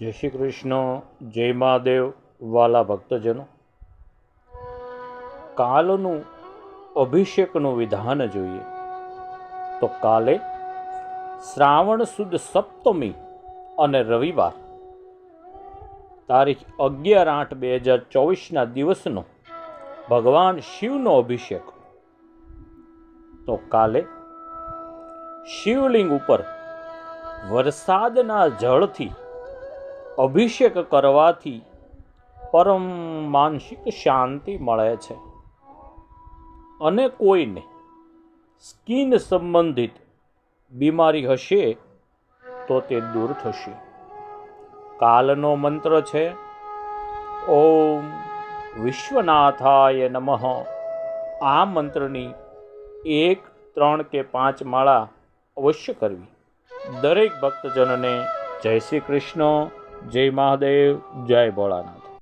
જય શ્રી કૃષ્ણ, જય મહાદેવ, વાલા ભક્તજનો. કાલનું અભિષેકનું વિધાન જોઈએ. તો કાલે શ્રાવણ સુદ સપ્તમી અને રવિવાર, તારીખ અગિયાર આઠ બે હજાર ચોવીસના દિવસનો ભગવાન શિવનો અભિષેક. તો કાલે શિવલિંગ ઉપર વરસાદના જળથી અભિષેક કરવાથી પરમ માનસિક શાંતિ મળે છે. અને કોઈને સ્કિન સંબંધિત બીમારી હશે તો તે દૂર થશે. કાલનો મંત્ર છે, ઓમ વિશ્વનાથાય નમઃ. આ મંત્રની એક, ત્રણ કે પાંચ માળા અવશ્ય કરવી. દરેક ભક્તજનને જય શ્રી કૃષ્ણ. જય મહાદેવ જય ભોળાનાથ